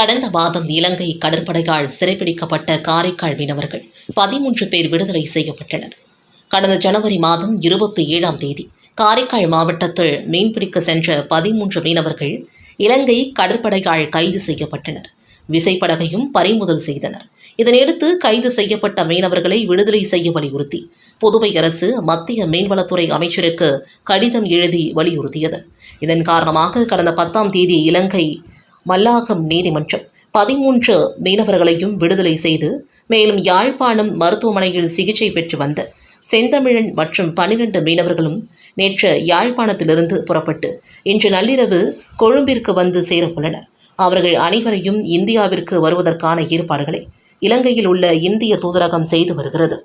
கடந்த மாதம் இலங்கை கடற்படையால் சிறைப்பிடிக்கப்பட்ட காரைக்கால் மீனவர்கள் பதிமூன்று பேர் விடுதலை செய்யப்பட்டனர். கடந்த ஜனவரி மாதம் இருபத்தி ஏழாம் தேதி காரைக்கால் மாவட்டத்தில் மீன்பிடிக்க சென்ற பதிமூன்று மீனவர்கள் இலங்கை கடற்படையால் கைது செய்யப்பட்டனர். விசைப்படகையும் பறிமுதல் செய்தனர். இதனையடுத்து கைது செய்யப்பட்ட மீனவர்களை விடுதலை செய்ய வலியுறுத்தி புதுவை அரசு மத்திய மீன்வளத்துறை அமைச்சருக்கு கடிதம் எழுதி வலியுறுத்தியது. இதன் காரணமாக கடந்த பத்தாம் தேதி இலங்கை மல்லாகம் நீதிமன்றம். பதிமூன்று மீனவர்களையும் விடுதலை செய்து மேலும் யாழ்ப்பாணம் மருத்துவமனையில் சிகிச்சை பெற்று வந்த செந்தமிழன் மற்றும் பனிரெண்டு மீனவர்களும் நேற்று யாழ்ப்பாணத்திலிருந்து புறப்பட்டு இன்று நள்ளிரவு கொழும்பிற்கு வந்து சேரவுள்ளனர். அவர்கள் அனைவரையும் இந்தியாவிற்கு வருவதற்கான ஏற்பாடுகளை இலங்கையில் உள்ள இந்திய தூதரகம் செய்து வருகிறது.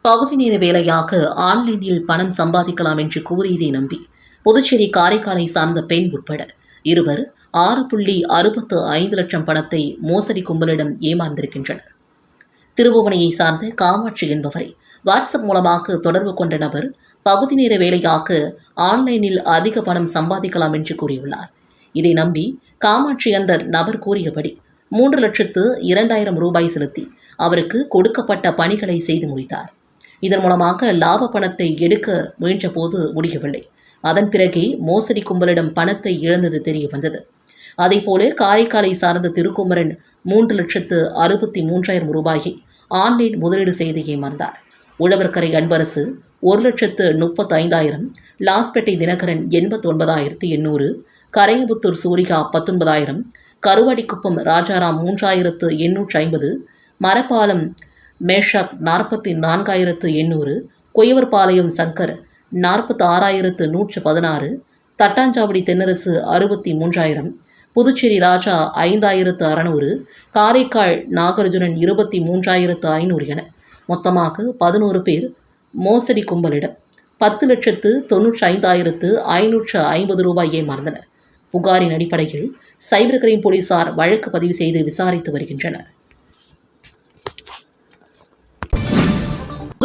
பகுதி நேர வேலையாக ஆன்லைனில் பணம் சம்பாதிக்கலாம் என்று கூறியதை நம்பி புதுச்சேரி காரைக்காலை சார்ந்த பெண் உட்பட இருவர் ஆறு புள்ளி அறுபத்து ஐந்து லட்சம் பணத்தை மோசடி கும்பலிடம் ஏமாந்திருக்கின்றனர். திருபுவனையை சார்ந்த காமாட்சி என்பவரை வாட்ஸ்அப் மூலமாக தொடர்பு கொண்ட நபர் பகுதி நேர வேலையாக ஆன்லைனில் அதிக பணம் சம்பாதிக்கலாம் என்று கூறியுள்ளார். இதை நம்பி காமாட்சி அந்த நபர் கூறியபடி மூன்று லட்சத்து இரண்டாயிரம் ரூபாய் செலுத்தி அவருக்கு கொடுக்கப்பட்ட பணிகளை செய்து முடித்தார். இதன் மூலமாக லாப பணத்தை எடுக்க முயன்றபோது முடியவில்லை. அதன் பிறகே மோசடி கும்பலிடம் பணத்தை இழந்தது தெரிய வந்தது அதேபோல காரைக்காலை சார்ந்த திருக்குமரன் மூன்று லட்சத்து அறுபத்தி மூன்றாயிரம் ரூபாயை ஆன்லைன் முதலீடு செய்து ஏமாந்தார் உழவர்கரை அன்பரசு ஒரு லட்சத்து முப்பத்தைந்தாயிரம் லாஸ்பேட்டை தினகரன் எண்பத்தொன்பதாயிரத்து எண்ணூறு கரையபுத்தூர் சூரிகா பத்தொன்பதாயிரம் கருவாடிக்குப்பம் ராஜாராம் மூன்றாயிரத்து எண்ணூற்று ஐம்பது மரப்பாலம் மேஷாப் நாற்பத்தி நான்காயிரத்து எண்ணூறு குயவர்பாளையம் சங்கர் நாற்பத்தி ஆறாயிரத்து நூற்று பதினாறு தட்டாஞ்சாவடி தென்னரசு அறுபத்தி மூன்றாயிரம் புதுச்சேரி ராஜா ஐந்தாயிரத்து அறநூறு காரைக்கால் நாகார்ஜுனன் இருபத்தி மூன்றாயிரத்து ஐநூறு என மொத்தமாக பதினோரு பேர் மோசடி கும்பலிடம் பத்து லட்சத்து தொன்னூற்றி ஐந்தாயிரத்து ஐநூற்று ஐம்பது ரூபாய் ஏமாந்தனர் புகாரின் அடிப்படையில் சைபர் கிரைம் போலீசார் வழக்கு பதிவு செய்து விசாரித்து வருகின்றனர்.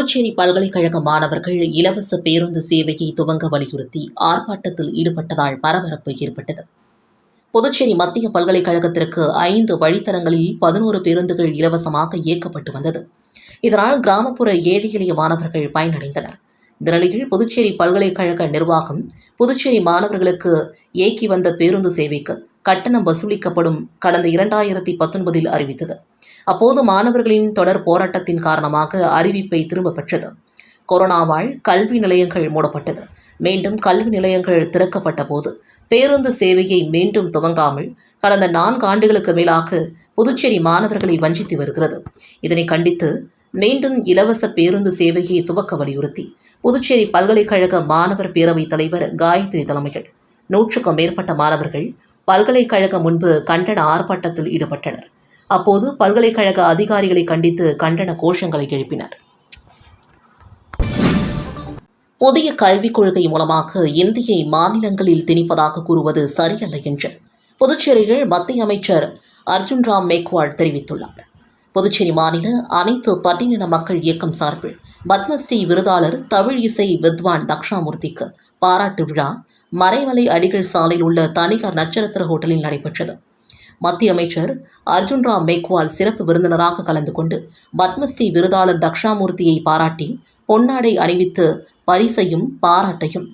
புதுச்சேரி பல்கலைக்கழக மாணவர்கள் இலவச பேருந்து சேவையை துவங்க வலியுறுத்தி ஆர்ப்பாட்டத்தில் ஈடுபட்டதால் பரபரப்பு ஏற்பட்டது. புதுச்சேரி மத்திய பல்கலைக்கழகத்திற்கு ஐந்து வழித்தடங்களில் பதினோரு பேருந்துகள் இலவசமாக இயக்கப்பட்டு வந்தது. இதனால் கிராமப்புற ஏழை எளிய மாணவர்கள் பயனடைந்தனர். இந்த நிலையில் புதுச்சேரி பல்கலைக்கழக நிர்வாகம் புதுச்சேரி மாணவர்களுக்கு இயக்கி வந்த பேருந்து சேவைக்கு கட்டணம் வசூலிக்கப்படும் கடந்த இரண்டாயிரத்தி பத்தொன்பதில் அறிவித்தது. அப்போது மாணவர்களின் தொடர் போராட்டத்தின் காரணமாக அறிவிப்பை திரும்ப பெற்றது. கொரோனாவால் கல்வி நிலையங்கள் மூடப்பட்டது. மீண்டும் கல்வி நிலையங்கள் திறக்கப்பட்ட போது பேருந்து சேவையை மீண்டும் துவங்காமல் கடந்த நான்கு ஆண்டுகளுக்கு மேலாக புதுச்சேரி மாணவர்களை வஞ்சித்து வருகிறது. இதனை கண்டித்து மீண்டும் இலவச பேருந்து சேவையை துவக்க வலியுறுத்தி புதுச்சேரி பல்கலைக்கழக மாணவர் பேரவைத் தலைவர் காயத்ரி தலைமையில் நூற்றுக்கும் மேற்பட்ட மாணவர்கள் பல்கலைக்கழகம் முன்பு கண்டன ஆர்ப்பாட்டத்தில் ஈடுபட்டனர். அப்போது பல்கலைக்கழக அதிகாரிகளை கண்டித்து கண்டன கோஷங்களை எழுப்பினர். புதிய கல்விக் கொள்கை மூலமாக இந்தியை மாநிலங்களில் திணிப்பதாக கூறுவது சரியல்ல என்று புதுச்சேரியில் மத்திய அமைச்சர் அர்ஜுன் ராம் மேக்வால் தெரிவித்துள்ளார். புதுச்சேரி மாநில அனைத்து பட்டியலின மக்கள் இயக்கம் சார்பில் பத்மஸ்ரீ விருதாளர் தமிழ் இசை வித்வான் தக்ஷாமூர்த்திக்கு பாராட்டு விழா மறைமலை அடிகள் சாலையில் உள்ள தனிகார் நட்சத்திர ஹோட்டலில் நடைபெற்றது. மத்திய அமைச்சர் அர்ஜுன் ராம் மேக்வால் சிறப்பு விருந்தினராக கலந்து கொண்டு பத்மஸ்ரீ விருதாளர் தக்ஷாமூர்த்தியை பாராட்டி பொன்னாடை அணிவித்து பரிசையும் பாராட்டையும்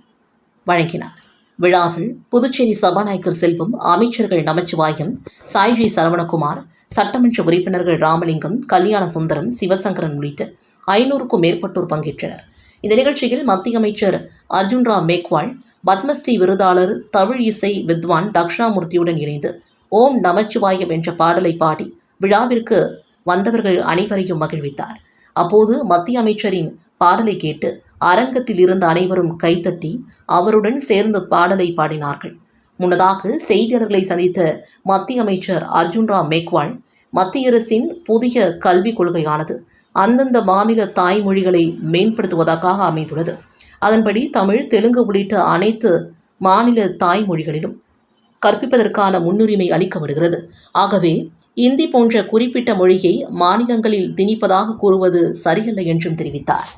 வழங்கினார். விழாவில் புதுச்சேரி சபாநாயகர் செல்வம் அமைச்சர்கள் நமச்சிவாயம் சாய்ஜி சரவணகுமார் சட்டமன்ற உறுப்பினர்கள் ராமலிங்கம் கல்யாண சுந்தரம் சிவசங்கரன் உள்ளிட்ட ஐநூறுக்கும் மேற்பட்டோர் பங்கேற்றனர். இந்த நிகழ்ச்சியில் மத்திய அமைச்சர் அர்ஜுன் ராம் மேக்வால் பத்மஸ்ரீ விருதாளர் தமிழ் இசை வித்வான் தக்ஷணாமூர்த்தியுடன் இணைந்து ஓம் நமச்சிவாயம் என்ற பாடலை பாடி விழாவிற்கு வந்தவர்கள் அனைவரையும் மகிழ்வித்தார். அப்போது மத்திய அமைச்சரின் பாடலை கேட்டு அரங்கத்தில் இருந்த அனைவரும் கைத்தட்டி அவருடன் சேர்ந்து பாடலை பாடினார்கள். முன்னதாக செய்தியாளர்களை சந்தித்த மத்திய அமைச்சர் அர்ஜுன் ராம் மேக்வால் மத்திய அரசின் புதிய கல்விக் கொள்கையானது அந்தந்த மாநில தாய்மொழிகளை மேம்படுத்துவதற்காக அமைந்துள்ளது. அதன்படி தமிழ் தெலுங்கு உள்ளிட்ட அனைத்து மாநில தாய்மொழிகளிலும் கற்பிப்பதற்கான முன்னுரிமை அளிக்கப்படுகிறது. ஆகவே இந்தி போன்ற குறிப்பிட்ட மொழியை மாநிலங்களில் திணிப்பதாக கூறுவது சரியல்ல என்றும் தெரிவித்தார்.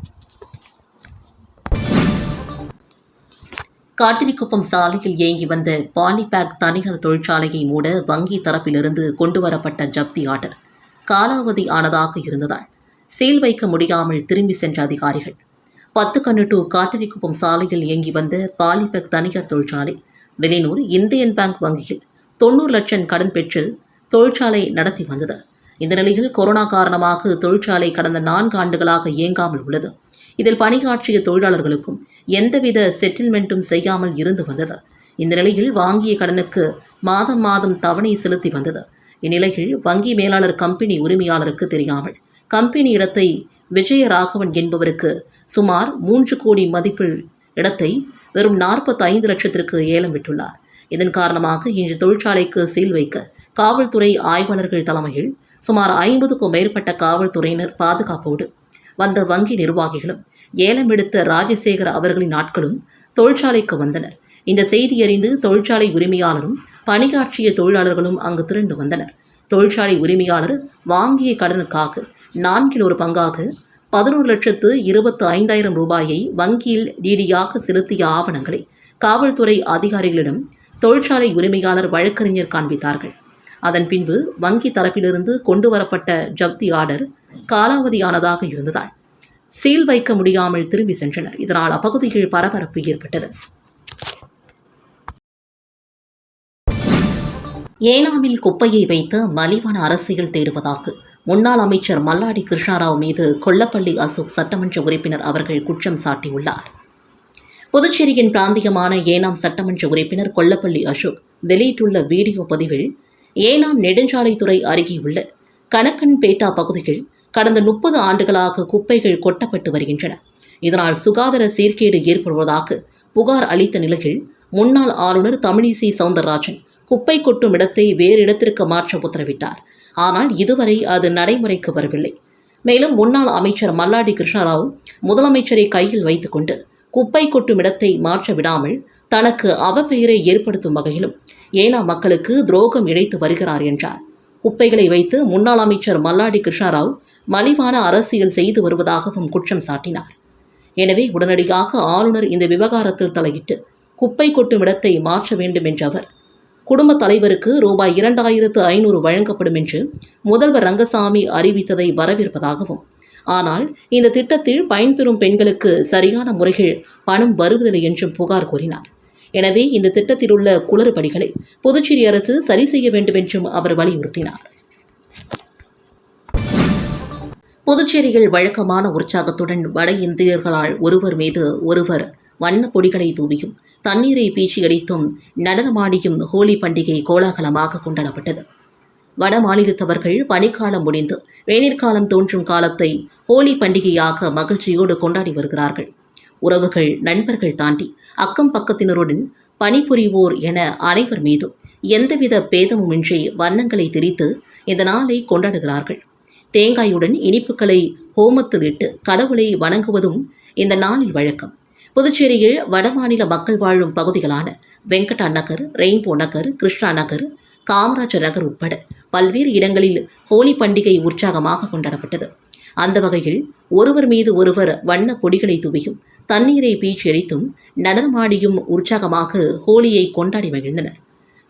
காட்டிரிக்குப்பம் சாலையில் இயங்கி வந்த பாலிபேக் தனியார் தொழிற்சாலையை மூட வங்கி தரப்பிலிருந்து கொண்டுவரப்பட்ட ஜப்தி ஆர்டர் காலாவதி ஆனதாக இருந்ததால் சீல் வைக்க முடியாமல் திரும்பி சென்ற அதிகாரிகள். பத்து கண்ணு டு காட்டிரிக்குப்பம் சாலையில் இயங்கி வந்த பாலிபேக் தனியார் தொழிற்சாலை வெளியூர் இந்தியன் பேங்க் வங்கியில் தொண்ணூறு லட்சம் கடன் பெற்று தொழிற்சாலை நடத்தி வந்தது. இந்த நிலையில் கொரோனா காரணமாக தொழிற்சாலை கடந்த நான்கு ஆண்டுகளாக இயங்காமல் உள்ளது. இதில் பணியாற்றிய தொழிலாளர்களுக்கும் எந்தவித செட்டில்மெண்ட்டும் செய்யாமல் இருந்து வந்தது. இந்த நிலையில் வாங்கிய கடனுக்கு மாதம் மாதம் தவணை செலுத்தி வந்தது. இந்நிலையில் வங்கி மேலாளர் கம்பெனி உரிமையாளருக்கு தெரியாமல் கம்பெனி இடத்தை விஜயராகவன் என்பவருக்கு சுமார் மூன்று கோடி மதிப்பில் இடத்தை வெறும் 45 லட்சத்திற்கு ஏலம் விட்டுள்ளார். இதன் காரணமாக இன்று தொழிற்சாலைக்கு சீல் வைக்க காவல்துறை ஆய்வாளர்கள் தலைமையில் சுமார் ஐம்பதுக்கும் மேற்பட்ட காவல்துறையினர் பாதுகாப்போடு வந்த வங்கி நிர்வாகிகளும் ஏலம் எடுத்த ராஜசேகர் அவர்களின் ஆட்களும் தொழிற்சாலைக்கு வந்தனர். இந்த செய்தி அறிந்து தொழிற்சாலை உரிமையாளரும் பணியாற்றிய தொழிலாளர்களும் அங்கு திரண்டு வந்தனர். தொழிற்சாலை உரிமையாளர் வாங்கிய கடனுக்காக நான்கில் ஒரு பங்காக பதினோரு லட்சத்து இருபத்து ஐந்தாயிரம் ரூபாயை வங்கியில் டிடியாக செலுத்திய ஆவணங்களை காவல்துறை அதிகாரிகளிடம் தொழிற்சாலை உரிமையாளர் வழக்கறிஞர் காண்பித்தார்கள். அதன் பின்பு வங்கி தரப்பிலிருந்து கொண்டு வரப்பட்ட ஜப்தி ஆர்டர் காலாவதியானதாக இருந்ததால் சீல் வைக்க முடியாமல் திரும்பி சென்றனர். இதனால் அப்பகுதியில் பரபரப்பு ஏற்பட்டது. ஏனாமில் குப்பையை வைத்து மலிவான அரசியல் தேடுவதாக முன்னாள் அமைச்சர் மல்லாடி கிருஷ்ணாராவ் மீது கொல்லப்பள்ளி அசோக் சட்டமன்ற உறுப்பினர் அவர்கள் குற்றம் சாட்டியுள்ளார். புதுச்சேரியின் பிராந்தியமான ஏனாம் சட்டமன்ற உறுப்பினர் கொல்லப்பள்ளி அசோக் வெளியிட்டுள்ள வீடியோ பதிவில் ஏனாம் நெடுஞ்சாலைத்துறை அருகே உள்ள கணக்கன்பேட்டா பகுதியில் கடந்த முப்பது ஆண்டுகளாக குப்பைகள் கொட்டப்பட்டு வருகின்றன. இதனால் சுகாதார சீர்கேடு ஏற்படுவதாக புகார் அளித்த நிலையில் முன்னாள் ஆளுநர் தமிழிசை சவுந்தரராஜன் குப்பை கொட்டும் இடத்தை வேறு இடத்திற்கு மாற்ற உத்தரவிட்டார். ஆனால் இதுவரை அது நடைமுறைக்கு வரவில்லை. மேலும் முன்னாள் அமைச்சர் மல்லாடி கிருஷ்ணராவ் முதலமைச்சரை கையில் வைத்துக்கொண்டு குப்பை கொட்டும் இடத்தை மாற்ற விடாமல் தனக்கு அவப்பெயரை ஏற்படுத்தும் வகையிலும் ஏனா மக்களுக்கு துரோகம் இழைத்து வருகிறார் என்றார். குப்பைகளை வைத்து முன்னாள் அமைச்சர் மல்லாடி கிருஷ்ணராவ் மலிவான அரசியல் செய்து வருவதாகவும் குற்றம் சாட்டினார். எனவே உடனடியாக ஆளுநர் இந்த விவகாரத்தில் தலையிட்டு குப்பை கொட்டும் இடத்தை மாற்ற வேண்டும் என்ற அவர் குடும்ப தலைவருக்கு ரூபாய் இரண்டாயிரத்து ஐநூறு வழங்கப்படும் என்று முதல்வர் ரங்கசாமி அறிவித்ததை வரவேற்பதாகவும் ஆனால் இந்த திட்டத்தில் பயன்பெறும் பெண்களுக்கு சரியான முறையில் பணம் வருவதில்லை என்றும் புகார் கூறினார். எனவே இந்த திட்டத்தில் உள்ள குளறுபடிகளை புதுச்சேரி அரசு சரி செய்ய வேண்டும் என்றும் அவர் வலியுறுத்தினார். புதுச்சேரியில் வழக்கமான உற்சாகத்துடன் வட இந்தியர்களால் ஒருவர் மீது ஒருவர் வண்ணப் பொடிகளை தூவியும் தண்ணீரை பீச்சியடித்தும் நடனமாடியும் ஹோலி பண்டிகை கோலாகலமாக கொண்டாடப்பட்டது. வட மாநிலத்தவர்கள் பனிக்காலம் முடிந்து வேநீர்காலம் தோன்றும் காலத்தை ஹோலி பண்டிகையாக மகிழ்ச்சியோடு கொண்டாடி வருகிறார்கள். உறவுகள் நண்பர்கள் தாண்டி அக்கம் பக்கத்தினருடன் பணிபுரிவோர் என அனைவர் மீதும் எந்தவித பேதமுமின்றி வண்ணங்களை திரித்து இந்த நாளை கொண்டாடுகிறார்கள். தேங்காயுடன் இனிப்புகளை ஹோமத்தில் இட்டு கடவுளை வணங்குவதும் இந்த நாளில் வழக்கம். புதுச்சேரியில் வடமாநில மக்கள் வாழும் பகுதிகளான வெங்கடா நகர் ரெயின்போ நகர் கிருஷ்ணா நகர் காமராஜர் நகர் உட்பட பல்வேறு இடங்களில் ஹோலி பண்டிகை உற்சாகமாக கொண்டாடப்பட்டது. அந்த வகையில் ஒருவர் மீது ஒருவர் வண்ண பொடிகளை துவியும் தண்ணீரை பீச்சி அடித்தும் நடனமாடியும் உற்சாகமாக ஹோலியை கொண்டாடி மகிழ்ந்தனர்.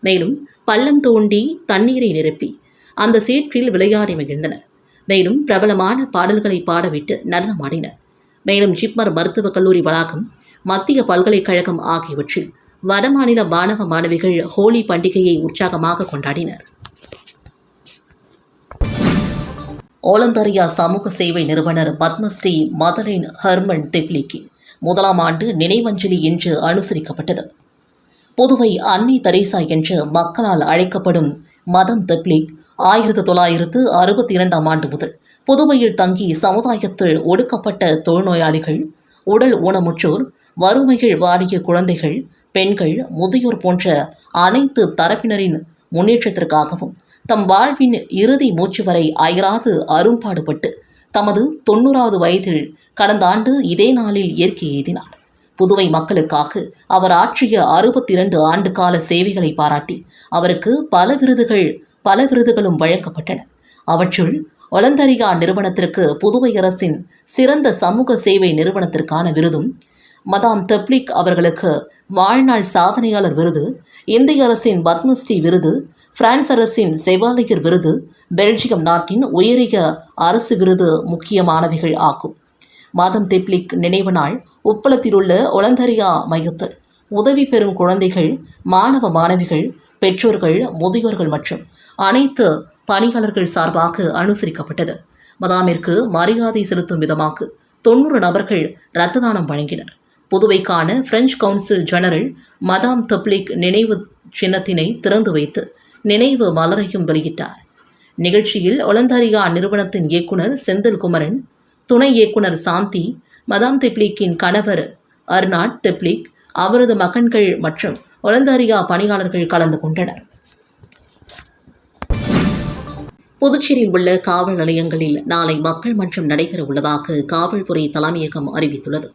மேலும் பள்ளம் தோண்டி தண்ணீரை நிரப்பி அந்த சேற்றில் விளையாடி மகிழ்ந்தனர். மேலும் பிரபலமான பாடல்களை பாடவிட்டு நடனமாடினர். மேலும் ஜிப்மர் மருத்துவக் கல்லூரி வளாகம் மத்திய பல்கலைக்கழகம் ஆகியவற்றில் வடமாநில மாணவ மாணவிகள் ஹோலி பண்டிகையை உற்சாகமாக கொண்டாடினர். ஓலந்தரியா சமூக சேவை நிறுவனர் பத்மஸ்ரீ மதலின் ஹர்மன் தெப்லிக்கின் முதலாம் ஆண்டு நினைவஞ்சலி இன்று அனுசரிக்கப்பட்டது. புதுவை அன்னை தெரேசா என்று மக்களால் அழைக்கப்படும் மதம் தெப்லிக் ஆயிரத்து தொள்ளாயிரத்து அறுபத்தி இரண்டாம் ஆண்டு முதல் புதுவையில் தங்கி சமுதாயத்தில் ஒடுக்கப்பட்ட தொழுநோயாளிகள் உடல் ஊனமுற்றோர் வறுமைகள் வாடிய குழந்தைகள் பெண்கள் முதியோர் போன்ற அனைத்து தரப்பினரின் முன்னேற்றத்திற்காகவும் தம் வாழ்வின் இறுதி மூச்சு வரை அயராது அரும்பாடுபட்டு தமது தொண்ணூறாவது வயதில் கடந்த ஆண்டு இதே நாளில் இயற்கை எய்தினார். புதுவை மக்களுக்காக அவர் ஆற்றிய அறுபத்தி இரண்டு ஆண்டு கால சேவைகளை பாராட்டி அவருக்கு பல விருதுகள் பல விருதுகளும் வழங்கப்பட்டன. அவற்றுள் ஒலந்தரியா நிறுவனத்திற்கு புதுவை அரசின் சிறந்த சமூக சேவை நிறுவனத்திற்கான விருதும் மதாம் தெப்ளிக் அவர்களுக்கு வாழ்நாள் சாதனையாளர் விருது இந்திய அரசின் பத்மஸ்ரீ விருது பிரான்ஸ் அரசின் செவாலையர் விருது பெல்ஜியம் நாட்டின் உயரிய அரசு விருது முக்கியமானவைகள் ஆகும். மாதம் தெப்ளிக் நினைவு நாள் உப்பளத்தில் உள்ள ஒலந்தரியா மையத்தில் உதவி பெறும் குழந்தைகள் மாணவ மாணவிகள் பெற்றோர்கள் முதியோர்கள் மற்றும் அனைத்து பணியாளர்கள் சார்பாக அனுசரிக்கப்பட்டது. மதாமிற்கு மரியாதை செலுத்தும் விதமாக தொண்ணூறு நபர்கள் இரத்த தானம் வழங்கினர். புதுவைக்கான பிரெஞ்சு கவுன்சில் ஜெனரல் மதாம் தப்ளிக் நினைவு சின்னத்தினை திறந்து வைத்து நினைவு மலரையும் வெளியிட்டார். நிகழ்ச்சியில் ஒலந்தாரியா நிறுவனத்தின் இயக்குனர் செந்தில் குமரன் துணை இயக்குனர் சாந்தி மதாம் தெப்ளிக்கின் கணவர் அர்னாட் தெப்ளிக் அவரது மகன்கள் மற்றும் ஒலந்தாரியா பணியாளர்கள் கலந்து கொண்டனர். புதுச்சேரியில் உள்ள காவல் நிலையங்களில் நாளை மக்கள் மன்றம் நடைபெற உள்ளதாக காவல்துறை தலைமையகம் அறிவித்துள்ளது.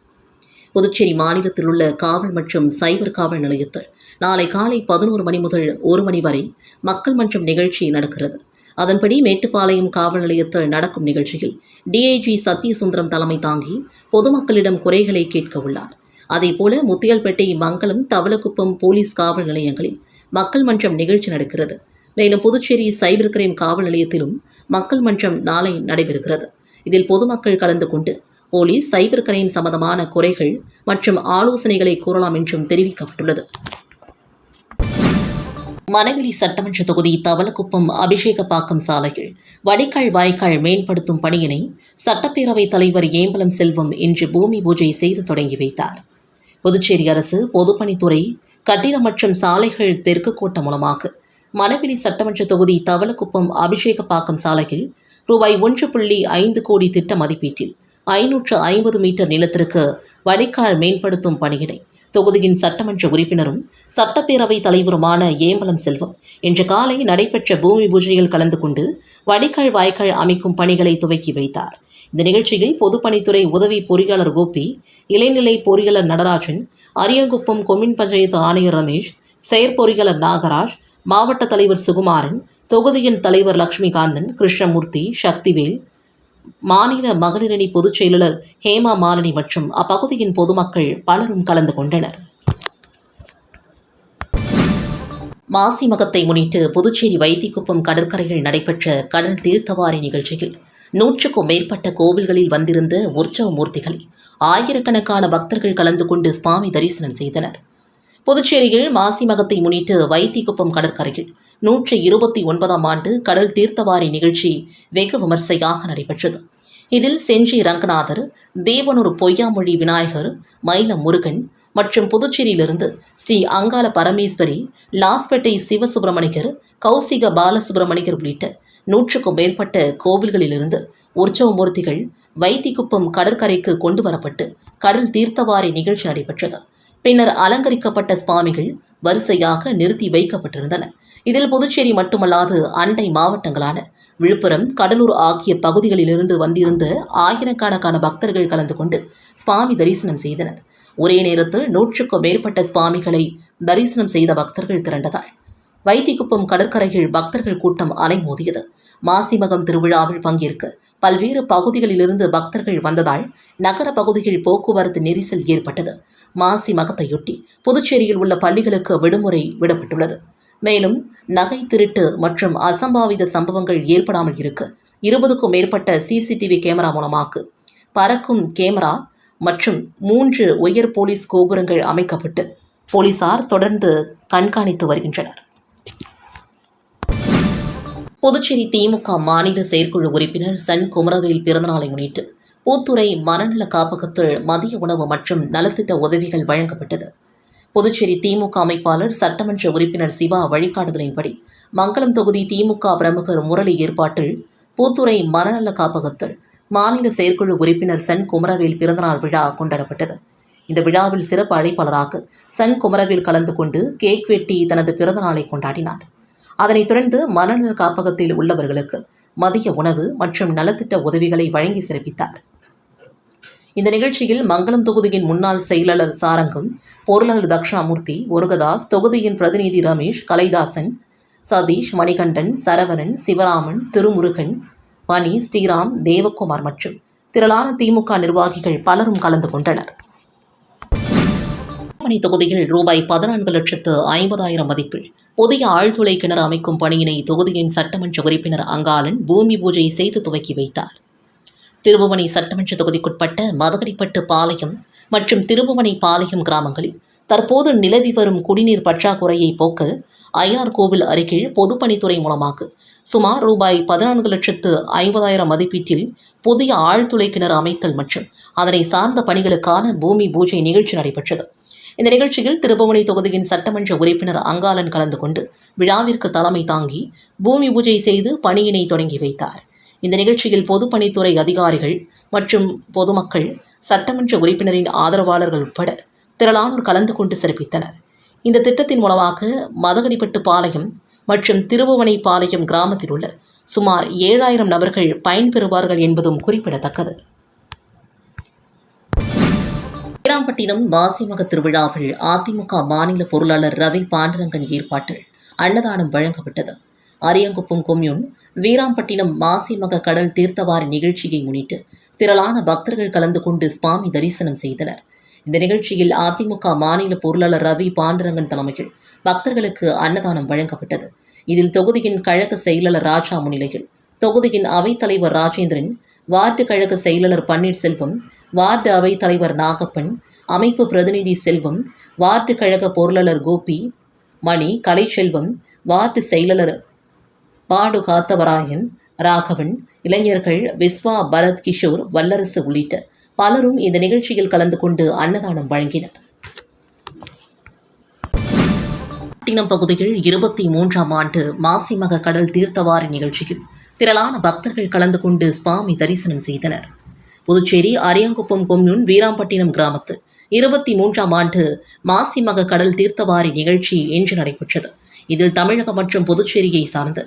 புதுச்சேரி மாநிலத்தில் உள்ள காவல் மற்றும் சைபர் காவல் நிலையத்தில் நாளை காலை பதினோரு மணி முதல் ஒரு மணி வரை மக்கள் மன்றம் நிகழ்ச்சி நடக்கிறது. அதன்படி மேட்டுப்பாளையம் காவல் நிலையத்தில் நடக்கும் நிகழ்ச்சியில் டிஐஜி சத்யசுந்தரம் தலைமை தாங்கி பொதுமக்களிடம் குறைகளை கேட்க உள்ளார். அதேபோல முத்தியல்பேட்டை மங்கலம் தவளக்குப்பம் போலீஸ் காவல் நிலையங்களில் மக்கள் மன்றம் நிகழ்ச்சி நடக்கிறது. மேலும் புதுச்சேரி சைபர் கிரைம் காவல் நிலையத்திலும் மக்கள் மன்றம் நாளை நடைபெறுகிறது. இதில் பொதுமக்கள் கலந்து கொண்டு போலீஸ் சைபர் கிரைம் சம்பந்தமான குறைகள் மற்றும் ஆலோசனைகளை கூறலாம் என்றும் தெரிவிக்கப்பட்டுள்ளது. மணவெளி சட்டமன்ற தொகுதி தவளக்குப்பம் அபிஷேகப்பாக்கம் சாலையில் வடிகால் வாய்க்கால் மேம்படுத்தும் பணியினை சட்டப்பேரவைத் தலைவர் ஏம்பலம் செல்வம் இன்று பூமி பூஜை செய்து தொடங்கி வைத்தார். புதுச்சேரி அரசு பொதுப்பணித்துறை கட்டிடம் மற்றும் சாலைகள் தெற்கு கோட்டம் மூலமாக மணவெளி சட்டமன்ற தொகுதி தவளக்குப்பம் அபிஷேகப்பாக்கம் சாலையில் ரூபாய் ஒன்று புள்ளி ஐந்து கோடி திட்ட மதிப்பீட்டில் ஐநூற்று ஐம்பது மீட்டர் நிலத்திற்கு வடிகால் மேம்படுத்தும் பணியினை தொகுதியின் சட்டமன்ற உறுப்பினரும் சட்டப்பேரவைத் தலைவருமான ஏம்பலம் செல்வம் இன்று காலை நடைபெற்ற பூமி பூஜையில் கலந்து கொண்டு வடிகால் வாய்க்கால் அமைக்கும் பணிகளை துவக்கி வைத்தார். இந்த நிகழ்ச்சியில் பொதுப்பணித்துறை உதவி பொறியாளர் கோபி இளைநிலை பொறியாளர் நடராஜன் அரியங்குப்பம் கொமின் பஞ்சாயத்து ஆணையர் ரமேஷ் செயற்பொறியாளர் நாகராஜ் மாவட்ட தலைவர் சுகுமாரன் தொகுதியின் தலைவர் லக்ஷ்மிகாந்தன் கிருஷ்ணமூர்த்தி சக்திவேல் மாநில மகளிரணி பொதுச் செயலாளர் ஹேமா மாலினி மற்றும் அப்பகுதியின் பொதுமக்கள் பலரும் கலந்து கொண்டனர். மாசி மகத்தை முன்னிட்டு புதுச்சேரி வைத்திக்குப்பம் கடற்கரையில் நடைபெற்ற கடல் தீர்த்தவாரி நிகழ்ச்சியில் நூற்றுக்கும் மேற்பட்ட கோவில்களில் வந்திருந்த உற்சவ மூர்த்திகளை ஆயிரக்கணக்கான பக்தர்கள் கலந்து கொண்டு சுவாமி தரிசனம் செய்தனர். புதுச்சேரியில் மாசி மகத்தை முன்னிட்டு வைத்திக்குப்பம் கடற்கரையில் நூற்றி இருபத்தி ஒன்பதாம் ஆண்டு கடல் தீர்த்தவாரி நிகழ்ச்சி வெகு விமர்சையாக நடைபெற்றது. இதில் செஞ்சி ரங்கநாதர் தேவனூர் பொய்யாமொழி விநாயகர் மயில முருகன் மற்றும் புதுச்சேரியிலிருந்து ஸ்ரீ அங்காள பரமேஸ்வரி லாஸ்பேட்டை சிவசுப்பிரமணியர் கௌசிக பாலசுப்பிரமணியர் உள்ளிட்ட நூற்றுக்கும் மேற்பட்ட கோவில்களிலிருந்து உற்சவ மூர்த்திகள் வைத்திக்குப்பம் கடற்கரைக்கு கொண்டு வரப்பட்டு கடல் தீர்த்தவாரி நிகழ்ச்சி நடைபெற்றது. பின்னர் அலங்கரிக்கப்பட்ட சுவாமிகள் வரிசையாக நிறுத்தி வைக்கப்பட்டிருந்தன. இதில் புதுச்சேரி மட்டுமல்லாது அண்டை மாவட்டங்களான விழுப்புரம் கடலூர் ஆகிய பகுதிகளிலிருந்து வந்திருந்த ஆயிரக்கணக்கான பக்தர்கள் கலந்து கொண்டு சுவாமி தரிசனம் செய்தனர். ஒரே நேரத்தில் நூற்றுக்கும் மேற்பட்ட சுவாமிகளை தரிசனம் செய்த பக்தர்கள் திரண்டதால் வைத்திக்குப்பம் கடற்கரையில் பக்தர்கள் கூட்டம் அலைமோதியது. மாசிமகம் திருவிழாவில் பங்கேற்க பல்வேறு பகுதிகளிலிருந்து பக்தர்கள் வந்ததால் நகர பகுதியில் போக்குவரத்து நெரிசல் ஏற்பட்டது. மாசி மகத்தையொட்டி புதுச்சேரியில் உள்ள பள்ளிகளுக்கு விடுமுறை விடப்பட்டுள்ளது. மேலும் நகை திருட்டு மற்றும் அசம்பாவித சம்பவங்கள் ஏற்படாமல் இருக்க. இருபதுக்கும் மேற்பட்ட சிசிடிவி கேமரா மூலமாக பறக்கும் கேமரா மற்றும் மூன்று உயர் போலீஸ் கோபுரங்கள் அமைக்கப்பட்டு போலீசார் தொடர்ந்து கண்காணித்து வருகின்றனர். புதுச்சேரி திமுக மாநில செயற்குழு உறுப்பினர் சன் குமரவேல் பிறந்தநாளை முன்னிட்டு பூத்துறை மனநல காப்பகத்தில் மதிய உணவு மற்றும் நலத்திட்ட உதவிகள் வழங்கப்பட்டது. புதுச்சேரி திமுக அமைப்பாளர் சட்டமன்ற உறுப்பினர் சிவா வழிகாட்டுதலின்படி மங்களம் தொகுதி திமுக பிரமுகர் முரளி ஏற்பாட்டில் பூத்துறை மனநல காப்பகத்தில் மாநில செயற்குழு உறுப்பினர் சன் குமரவேல் பிறந்தநாள் விழா கொண்டாடப்பட்டது. இந்த விழாவில் சிறப்பு அழைப்பாளராக சன் குமரவேல் கலந்து கொண்டு கேக் வெட்டி தனது பிறந்தநாளை கொண்டாடினார். அதனைத் தொடர்ந்து மனநல காப்பகத்தில் உள்ளவர்களுக்கு மதிய உணவு மற்றும் நலத்திட்ட உதவிகளை வழங்கி சிறப்பித்தார். இந்த நிகழ்ச்சியில் மங்களம் தொகுதியின் முன்னாள் செயலாளர் சாரங்கம் பொருளாளர் தக்ஷாமூர்த்தி முருகதாஸ் தொகுதியின் பிரதிநிதி ரமேஷ் கலைதாசன் சதீஷ் மணிகண்டன் சரவணன் சிவராமன் திருமுருகன் மணி ஸ்ரீராம் தேவகுமார் மற்றும் திரளான திமுக நிர்வாகிகள் பலரும் கலந்து கொண்டனர். மணி தொகுதியில் ரூபாய் பதினான்கு லட்சத்து ஐம்பதாயிரம் மதிப்பில் புதிய ஆழ்துளை கிணறு அமைக்கும் பணியினை தொகுதியின் சட்டமன்ற உறுப்பினர் அங்காளன் பூமி பூஜை செய்து துவக்கி வைத்தார். திருபுவனை சட்டமன்ற தொகுதிக்குட்பட்ட மதகடிப்பட்டு பாளையம் மற்றும் திருபுவனை பாளையம் கிராமங்களில் தற்போது நிலவி வரும் குடிநீர் பற்றாக்குறையை போக்க ஐஆர் கோவில் அருகில் பொதுப்பணித்துறை மூலமாக சுமார் ரூபாய் பதினான்கு லட்சத்து ஐம்பதாயிரம் மதிப்பீட்டில் புதிய ஆழ்துளை கிணறு அமைத்தல் மற்றும் அதனை சார்ந்த பணிகளுக்கான பூமி பூஜை நிகழ்ச்சி நடைபெற்றது. இந்த நிகழ்ச்சியில் திருபுவனை தொகுதியின் சட்டமன்ற உறுப்பினர் அங்காளன் கலந்து கொண்டு விழாவிற்கு தலைமை தாங்கி பூமி பூஜை செய்து பணியினை தொடங்கி வைத்தார். இந்த நிகழ்ச்சியில் பொதுப்பணித்துறை அதிகாரிகள் மற்றும் பொதுமக்கள் சட்டமன்ற உறுப்பினரின் ஆதரவாளர்கள் உட்பட திரளானோர் கலந்து கொண்டு சிறப்பித்தனர். இந்த திட்டத்தின் மூலமாக மதகடிப்பட்டு பாளையம் மற்றும் திருபுவனை பாளையம் கிராமத்தில் உள்ள சுமார் ஏழாயிரம் நபர்கள் பயன்பெறுவார்கள் என்பதும் குறிப்பிடத்தக்கது. வீராம்பட்டினம் மாசிமக திருவிழாவில் அதிமுக மாநில பொருளாளர் ரவி பாண்டரங்கன் ஏற்பாட்டில் அன்னதானம் வழங்கப்பட்டது. அரியங்குப்பம் கொம்யூன் வீராம்பட்டினம் மாசிமக கடல் தீர்த்தவாரி நிகழ்ச்சியை முன்னிட்டு திரளான பக்தர்கள் கலந்து கொண்டு சுவாமி தரிசனம் செய்தனர். இந்த நிகழ்ச்சியில் அதிமுக மாநில பொருளாளர் ரவி பாண்டரங்கன் தலைமையில் பக்தர்களுக்கு அன்னதானம் வழங்கப்பட்டது. இதில் தொகுதியின் கழக செயலாளர் ராஜா முன்னிலையில் தொகுதியின் அவைத்தலைவர் ராஜேந்திரன் வார்டு கழக செயலாளர் பன்னீர்செல்வம் வார்டு அவைத் தலைவர் நாகப்பன் அமைப்பு பிரதிநிதி செல்வம் வார்டு கழக பொருளாளர் கோபி மணி கலைச்செல்வம் வார்டு செயலாளர் பாடு காத்தவராயன் ராகவன் இளைஞர்கள் விஸ்வா பரத் கிஷோர் வல்லரசு உள்ளிட்ட பலரும் இந்த நிகழ்ச்சியில் கலந்து கொண்டு அன்னதானம் வழங்கினர். பட்டினம் பகுதியில் இருபத்தி மூன்றாம் ஆண்டு மாசிமக கடல் தீர்த்தவாரி நிகழ்ச்சியில் திரளான பக்தர்கள் கலந்து கொண்டு சுவாமி தரிசனம் செய்தனர். புதுச்சேரி அரியாங்குப்பம் கொம்யூன் வீராம்பட்டினம் கிராமத்தில் இருபத்தி மூன்றாம் ஆண்டு மாசிமக கடல் தீர்த்தவாரி நிகழ்ச்சி இன்று நடைபெற்றது. இதில் தமிழகம் மற்றும் புதுச்சேரியை சார்ந்த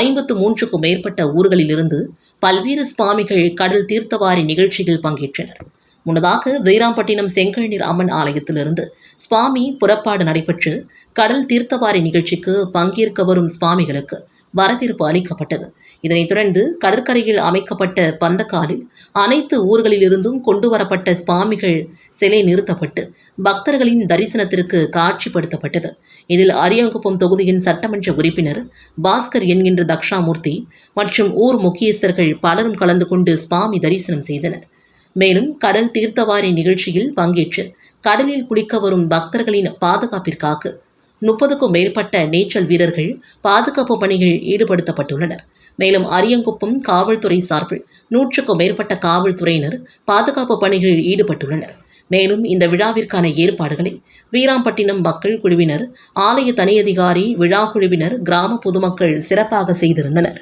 ஐம்பத்து மூன்றுக்கும் மேற்பட்ட ஊர்களிலிருந்து பல்வேறு சுவாமிகள் கடல் தீர்த்தவாரி நிகழ்ச்சியில் பங்கேற்றனர். முன்னதாக வீராம்பட்டினம் செங்கழநீர் அம்மன் ஆலயத்திலிருந்து சுவாமி புறப்பாடு நடைபெற்று கடல் தீர்த்தவாரி நிகழ்ச்சிக்கு பங்கேற்க வரும் சுவாமிகளுக்கு வரவேற்பு அளிக்கப்பட்டது. இதனைத் தொடர்ந்து கடற்கரையில் அமைக்கப்பட்ட பந்தக்காலில் அனைத்து ஊர்களிலிருந்தும் கொண்டு வரப்பட்ட சுவாமிகள் சிலை நிறுத்தப்பட்டு பக்தர்களின் தரிசனத்திற்கு காட்சிப்படுத்தப்பட்டது. இதில் அரியங்குப்பம் தொகுதியின் சட்டமன்ற உறுப்பினர் பாஸ்கர் என்கின்ற தக்ஷாமூர்த்தி மற்றும் ஊர் முக்கியஸ்தர்கள் பலரும் கலந்து கொண்டு சுவாமி தரிசனம் செய்தனர். மேலும் கடல் தீர்த்தவாரி நிகழ்ச்சியில் பங்கேற்று கடலில் குளிக்க வரும் பக்தர்களின் பாதுகாப்பிற்காக முப்பதுக்கும் மேற்பட்ட நீச்சல் வீரர்கள் பாதுகாப்பு பணியில் ஈடுபடுத்தப்பட்டுள்ளனர். மேலும் அரியங்குப்பம் காவல்துறை சார்பில் நூற்றுக்கும் மேற்பட்ட காவல்துறையினர் பாதுகாப்பு பணிகளில் ஈடுபட்டுள்ளனர். மேலும் இந்த விழாவிற்கான ஏற்பாடுகளை வீராம்பட்டினம் மக்கள் குழுவினர் ஆலய தனியதிகாரி விழா குழுவினர் கிராம பொதுமக்கள் சிறப்பாக செய்திருந்தனர்.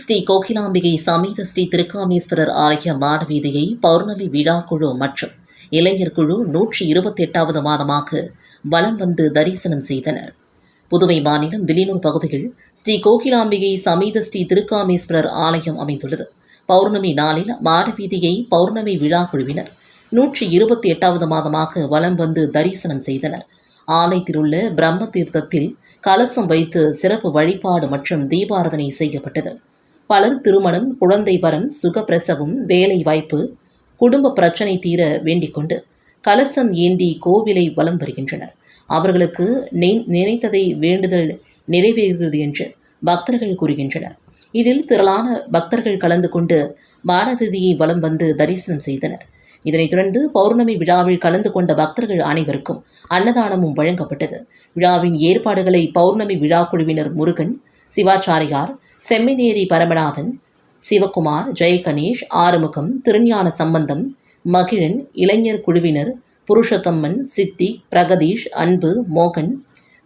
ஸ்ரீ கோகிலாம்பிகை சமேத ஸ்ரீ திருக்காமேஸ்வரர் ஆலய மாடவீதியை பௌர்ணமி விழா குழு மற்றும் இளைஞர் குழு நூற்றி இருபத்தி எட்டாவது மாதமாக வலம் வந்து தரிசனம் செய்தனர். புதுவை மாநிலம் வில்லியனூர் பகுதியில் ஸ்ரீ கோகிலாம்பிகை சமீத ஸ்ரீ திருக்காமேஸ்வரர் ஆலயம் அமைந்துள்ளது. பௌர்ணமி நாளில் மாடவீதியை பௌர்ணமி விழா குழுவினர் நூற்றி இருபத்தி எட்டாவது மாதமாக வலம் வந்து தரிசனம் செய்தனர். ஆலயத்திலுள்ள பிரம்ம தீர்த்தத்தில் கலசம் வைத்து சிறப்பு வழிபாடு மற்றும் தீபாராதனை செய்யப்பட்டது. பலர் திருமணம் குழந்தை வரம் சுகப்பிரசவம் வேலை வாய்ப்பு குடும்ப பிரச்சனை தீர வேண்டிக் கொண்டு கலசம் ஏந்தி கோவிலை வலம் வருகின்றனர். அவர்களுக்கு நினைத்ததை வேண்டுதல் நிறைவேறுகிறது என்று பக்தர்கள் கூறுகின்றனர். இதில் திரளான பக்தர்கள் கலந்து கொண்டு மாடவீதியை வலம் வந்து தரிசனம் செய்தனர். இதனைத் தொடர்ந்து பௌர்ணமி விழாவில் கலந்து கொண்ட பக்தர்கள் அனைவருக்கும் அன்னதானமும் வழங்கப்பட்டது. விழாவின் ஏற்பாடுகளை பௌர்ணமி விழா குழுவினர் முருகன் சிவாச்சாரியார் செம்மினேரி பரமநாதன் சிவகுமார் ஜெயகணேஷ் ஆறுமுகம் திருஞான சம்பந்தம் மகிழன் இளைஞர் குழுவினர் புருஷோத்தம்மன் சித்தி பிரகதீஷ் அன்பு மோகன்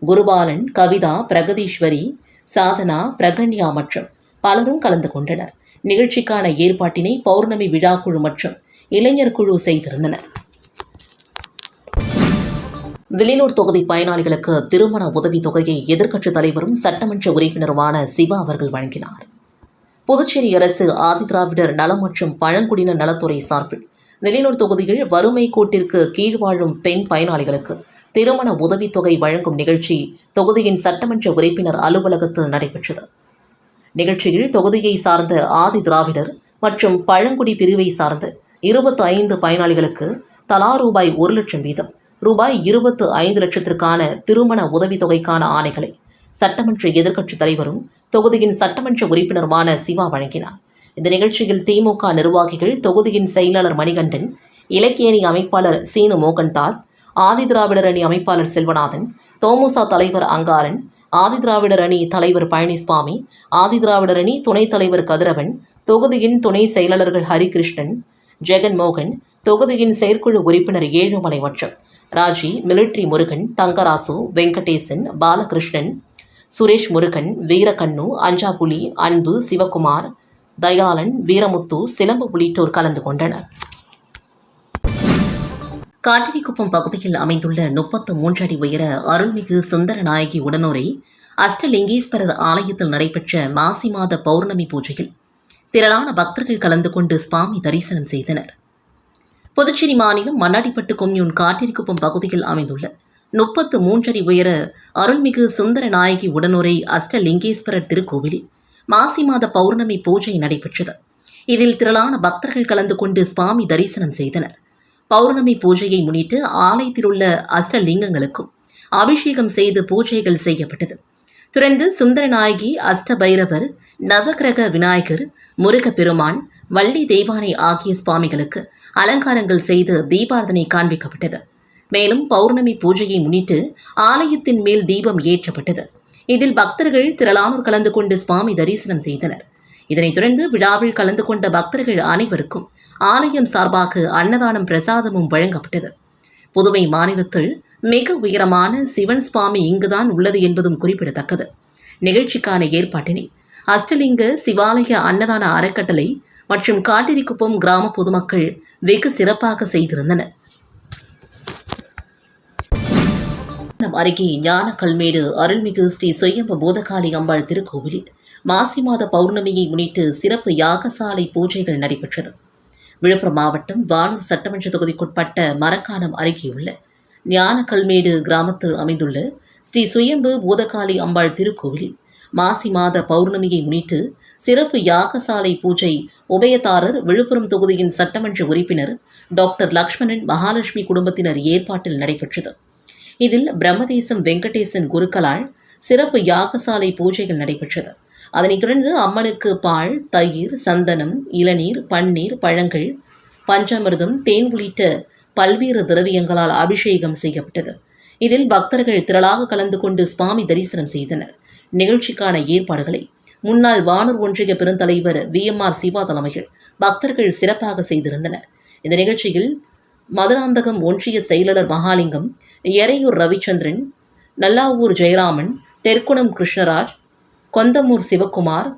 குருபாலன் கவிதா பிரகதீஸ்வரி சாதனா பிரகன்யா மற்றும் பலரும் கலந்து கொண்டனர். நிகழ்ச்சிக்கான ஏற்பாட்டினை பௌர்ணமி விழா குழு மற்றும் இளைஞர் குழு செய்திருந்தனர். வில்லியனூர் தொகுதி பயனாளிகளுக்கு திருமண உதவித் தொகையை எதிர்க்கட்சித் தலைவரும் சட்டமன்ற உறுப்பினருமான சிவா அவர்கள் வழங்கினார். புதுச்சேரி அரசு ஆதிதிராவிடர் நலம் மற்றும் பழங்குடியினர் நலத்துறை சார்பில் வெளியூர் தொகுதியில் வறுமை கோட்டிற்கு கீழ் வாழும் பெண் பயனாளிகளுக்கு திருமண உதவித் தொகை வழங்கும் நிகழ்ச்சி தொகுதியின் சட்டமன்ற உறுப்பினர் அலுவலகத்தில் நடைபெற்றது. நிகழ்ச்சியில் தொகுதியை சார்ந்த ஆதி திராவிடர் மற்றும் பழங்குடி பிரிவை சார்ந்த இருபத்து ஐந்து பயனாளிகளுக்கு தலா ரூபாய் ஒரு லட்சம் வீதம் ரூபாய் இருபத்து ஐந்து லட்சத்திற்கான திருமண உதவித்தொகைக்கான ஆணைகளை சட்டமன்ற எதிர்க்கட்சித் தலைவரும் தொகுதியின் சட்டமன்ற உறுப்பினருமான சிவா வழங்கினார். இந்த நிகழ்ச்சியில் திமுக நிர்வாகிகள் தொகுதியின் செயலாளர் மணிகண்டன் இலக்கியணி அமைப்பாளர் சீனு மோகன் தாஸ் ஆதிதிராவிடர் அணி அமைப்பாளர் செல்வநாதன் தோமுசா தலைவர் அங்காரன் ஆதிதிராவிடர் அணி தலைவர் பழனிசாமி ஆதிதிராவிடர் அணி துணைத் தலைவர் கதிரவன் தொகுதியின் துணை செயலாளர்கள் ஹரிகிருஷ்ணன் ஜெகன்மோகன் தொகுதியின் செயற்குழு உறுப்பினர் ஏழுமலை மற்றும் ராஜி மிலிட்ரி முருகன் தங்கராசு வெங்கடேசன் பாலகிருஷ்ணன் சுரேஷ் முருகன் வீரகண்ணு அஞ்சாபுலி அன்பு சிவகுமார் தயாளன் வீரமுத்து சிலம்பு உள்ளிட்டோர் கலந்து கொண்டனர். காட்டினிக்குப்பம் பகுதியில் அமைந்துள்ள முப்பத்து மூன்றடி உயர அருள்மிகு சுந்தரநாயகி உடனோரை அஷ்டலிங்கேஸ்வரர் ஆலயத்தில் நடைபெற்ற மாசி மாத பௌர்ணமி பூஜையில் திரளான பக்தர்கள் கலந்து கொண்டு சுவாமி தரிசனம் செய்தனர். புதுச்சேரி மாநிலம் மண்ணாடிப்பட்டு கொம்யூன் காட்டிற்குப்பம் பகுதியில் அமைந்துள்ள முப்பத்து மூன்றடி உயர அருள்மிகு சுந்தரநாயகி உடனுரை அஷ்டலிங்கேஸ்வரர் திருக்கோவிலில் மாசி மாத பௌர்ணமி பூஜை நடைபெற்றது. இதில் திரளான பக்தர்கள் கலந்து கொண்டு சுவாமி தரிசனம் செய்தனர். பௌர்ணமி பூஜையை முன்னிட்டு ஆலயத்தில் உள்ள அஷ்டலிங்கங்களுக்கும் அபிஷேகம் செய்து பூஜைகள் செய்யப்பட்டது. தொடர்ந்து சுந்தரநாயகி அஷ்டபைரவர் நவக்கிரக விநாயகர் முருகப்பெருமான் வள்ளி தெய்வானை ஆகிய சுவாமிகளுக்கு அலங்காரங்கள் செய்து தீபாரதனை காண்பிக்கப்பட்டது. மேலும் பௌர்ணமி பூஜையை முன்னிட்டு ஆலயத்தின் மேல் தீபம் ஏற்றப்பட்டது. இதில் பக்தர்கள் திரளானோர் கலந்து கொண்டு சுவாமி தரிசனம் செய்தனர். இதனைத் தொடர்ந்து விழாவில் கலந்து கொண்ட பக்தர்கள் அனைவருக்கும் ஆலயம் சார்பாக அன்னதானம் பிரசாதமும் வழங்கப்பட்டது. புதுவை மாநிலத்தில் மிக உயரமான சிவன் சுவாமி இங்குதான் உள்ளது என்பதும் குறிப்பிடத்தக்கது. நிகழ்ச்சிக்கான ஏற்பாட்டினை அஷ்டலிங்க சிவாலய அன்னதான அறக்கட்டளை மற்றும் காட்டிரிக்குப்பம் கிராம பொதுமக்கள் வெகு சிறப்பாக செய்திருந்தனர். சேலம் அருகே ஞானக்கல்மேடு அருள்மிகு ஸ்ரீ சுயம்பு பூதகாளி அம்பாள் திருக்கோவிலில் மாசி மாத பௌர்ணமியை முன்னிட்டு சிறப்பு யாகசாலை பூஜைகள் நடைபெற்றது. விழுப்புரம் மாவட்டம் வானூர் சட்டமன்ற தொகுதிக்குட்பட்ட மரக்காணம் அருகேயுள்ள ஞானக்கல்மேடு கிராமத்தில் அமைந்துள்ள ஸ்ரீ சுயம்பு பூதகாளி அம்பாள் திருக்கோவிலில் மாசி மாத பௌர்ணமியை முன்னிட்டு சிறப்பு யாகசாலை பூஜை உபயதாரர் விழுப்புரம் தொகுதியின் சட்டமன்ற உறுப்பினர் டாக்டர் லக்ஷ்மணன் மகாலட்சுமி குடும்பத்தினர் ஏற்பாட்டில் நடைபெற்றது. இதில் பிரம்மதேசம் வெங்கடேசன் குருக்களால் சிறப்பு யாகசாலை பூஜைகள் நடைபெற்றது. அதனைத் தொடர்ந்து அம்மனுக்கு பால் தயிர் சந்தனம் இளநீர் பன்னீர் பழங்கள் பஞ்சாமிர்தம் தேன் உள்ளிட்ட பல்வேறு திரவியங்களால் அபிஷேகம் செய்யப்பட்டது. இதில் பக்தர்கள் திரளாக கலந்து கொண்டு சுவாமி தரிசனம் செய்தனர். நிகழ்ச்சிக்கான ஏற்பாடுகளை முன்னாள் வானூர் ஒன்றிய பெருந்தலைவர் வி எம் ஆர் சிவா தலைமையில் பக்தர்கள் சிறப்பாக செய்திருந்தனர். இந்த நிகழ்ச்சியில் மதுராந்தகம் ஒன்றிய செயலாளர் மகாலிங்கம் எறையூர் ரவிச்சந்திரன் நல்லாவூர் ஜெயராமன் தெற்குணம் கிருஷ்ணராஜ் கொந்தமூர் சிவக்குமார்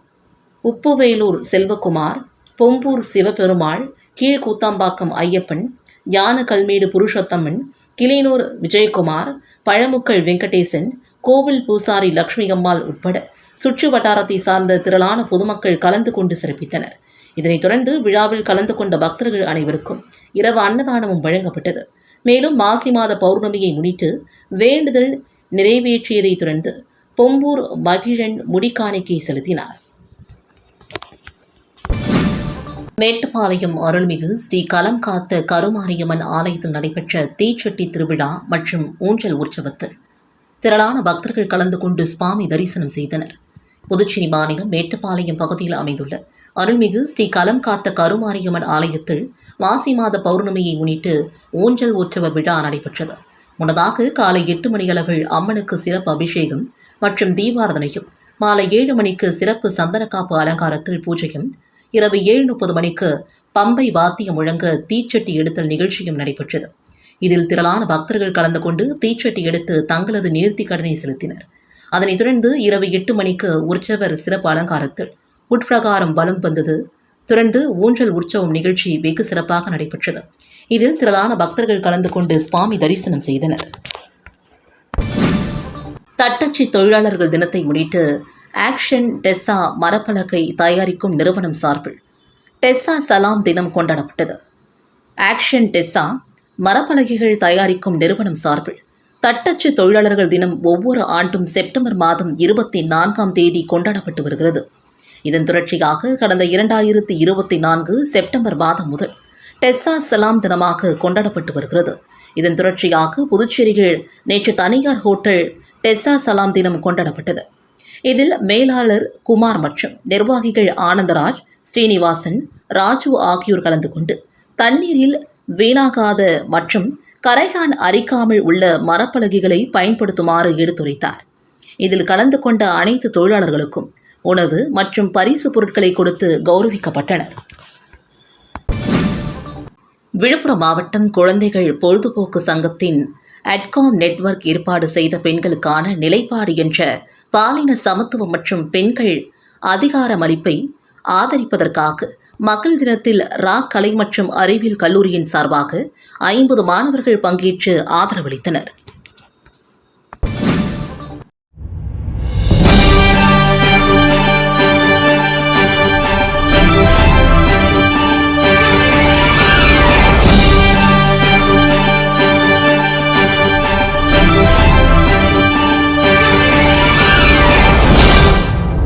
உப்புவேலூர் செல்வகுமார் பொம்பூர் சிவபெருமாள் கீழ்கூத்தாம்பாக்கம் ஐயப்பன் யான கல்மேடு புருஷோத்தம்மன் கிளினூர் விஜயகுமார் பழமுக்கள் வெங்கடேசன் கோவில் பூசாரி லக்ஷ்மி அம்மாள் உட்பட சுற்று வட்டாரத்தை சார்ந்த திரளான பொதுமக்கள் கலந்து கொண்டு சிறப்பித்தனர். இதனைத் தொடர்ந்து விழாவில் கலந்து கொண்ட பக்தர்கள் அனைவருக்கும் இரவு அன்னதானமும் வழங்கப்பட்டது. மேலும் மாசி மாத பௌர்ணமியை முன்னிட்டு வேண்டுதல் நிறைவேற்றியதைத் தொடர்ந்து பொம்பூர் மகிழன் முடிக்காணிக்கை செலுத்தினார். மேட்டுப்பாளையம் அருள்மிகு ஸ்ரீ களம் காத்த கருமாரியம்மன் ஆலயத்தில் நடைபெற்ற தீச்சட்டி திருவிழா மற்றும் ஊஞ்சல் உற்சவத்தில் திரளான பக்தர்கள் கலந்து கொண்டு சுவாமி தரிசனம் செய்தனர். புதுச்சேரி மாநிலம் மேட்டுப்பாளையம் பகுதியில் அமைந்துள்ள அருள்மிகு ஸ்ரீ கலம் காத்த கருமாரியம்மன் ஆலயத்தில் மாசி மாத பௌர்ணமியை முன்னிட்டு ஊஞ்சல் உற்சவ விழா நடைபெற்றது. முன்னதாக காலை எட்டு மணியளவில் அம்மனுக்கு சிறப்பு அபிஷேகம் மற்றும் தீபாரதனையும் மாலை ஏழு மணிக்கு சிறப்பு சந்தனக்காப்பு அலங்காரத்தில் பூஜையும் இரவு ஏழு முப்பது மணிக்கு பம்பை வாத்தியம் முழங்க தீச்சட்டி எடுத்தல் நிகழ்ச்சியும் நடைபெற்றது. இதில் திரளான பக்தர்கள் கலந்து கொண்டு தீச்சட்டி எடுத்து தங்களது நேர்த்தி கடனை செலுத்தினர். அதனைத் தொடர்ந்து இரவு எட்டு மணிக்கு உற்சவர் சிறப்பு அலங்காரத்தில் உட்பிரகாரம் வலம் வந்தது. தொடர்ந்து ஊஞ்சல் உற்சவம் நிகழ்ச்சி வெகு சிறப்பாக நடைபெற்றது. இதில் திரளான பக்தர்கள் கலந்து கொண்டு சுவாமி தரிசனம் செய்தனர். தட்டச்சு தொழிலாளர்கள் தினத்தை முன்னிட்டு ஆக்ஷன் டெஸ்ஸா மரப்பலகை தயாரிக்கும் நிறுவனம் சார்பில் டெஸ்ஸா சலாம் தினம் கொண்டாடப்பட்டது. ஆக்ஷன் டெஸ்ஸா மரப்பலகைகள் தயாரிக்கும் நிறுவனம் சார்பில் தட்டச்சு தொழிலாளர்கள் தினம் ஒவ்வொரு ஆண்டும் செப்டம்பர் மாதம் இருபத்தி நான்காம் தேதி கொண்டாடப்பட்டு வருகிறது. இதன் தொடர்ச்சியாக கடந்த இரண்டாயிரத்தி இருபத்தி நான்கு செப்டம்பர் மாதம் முதல் டெஸ்ஸா சலாம் தினமாக கொண்டாடப்பட்டு வருகிறது. இதன் தொடர்ச்சியாக புதுச்சேரியில் நேற்று தனியார் ஹோட்டல் டெஸ்ஸா சலாம் தினம் கொண்டாடப்பட்டது. இதில் மேலாளர் குமார் மற்றும் நிர்வாகிகள் ஆனந்தராஜ் ஸ்ரீனிவாசன் ராஜு ஆகியோர் கலந்து கொண்டு தண்ணீரில் வீணாகாத மற்றும் கரைகான் அரிக்காமல் உள்ள மரப்பலகைகளை பயன்படுத்துமாறு எடுத்துரைத்தார். இதில் கலந்து கொண்ட அனைத்து தொழிலாளர்களுக்கும் உணவு மற்றும் பரிசு பொருட்களை கொடுத்து கௌரவிக்கப்பட்டனர். விழுப்புரம் மாவட்டம் குழந்தைகள் பொழுதுபோக்கு சங்கத்தின் அட்காம் நெட்வொர்க் ஏற்பாடு செய்த பெண்களுக்கான நிலைப்பாடு என்ற பாலின சமத்துவம் மற்றும் பெண்கள் அதிகாரமளிப்பை ஆதரிப்பதற்காக மக்கள் தினத்தில் ரா கலை மற்றும் அறிவியல் கல்லூரியின் சார்பாக ஐம்பது மாணவர்கள் பங்கேற்று ஆதரவளித்தனர்.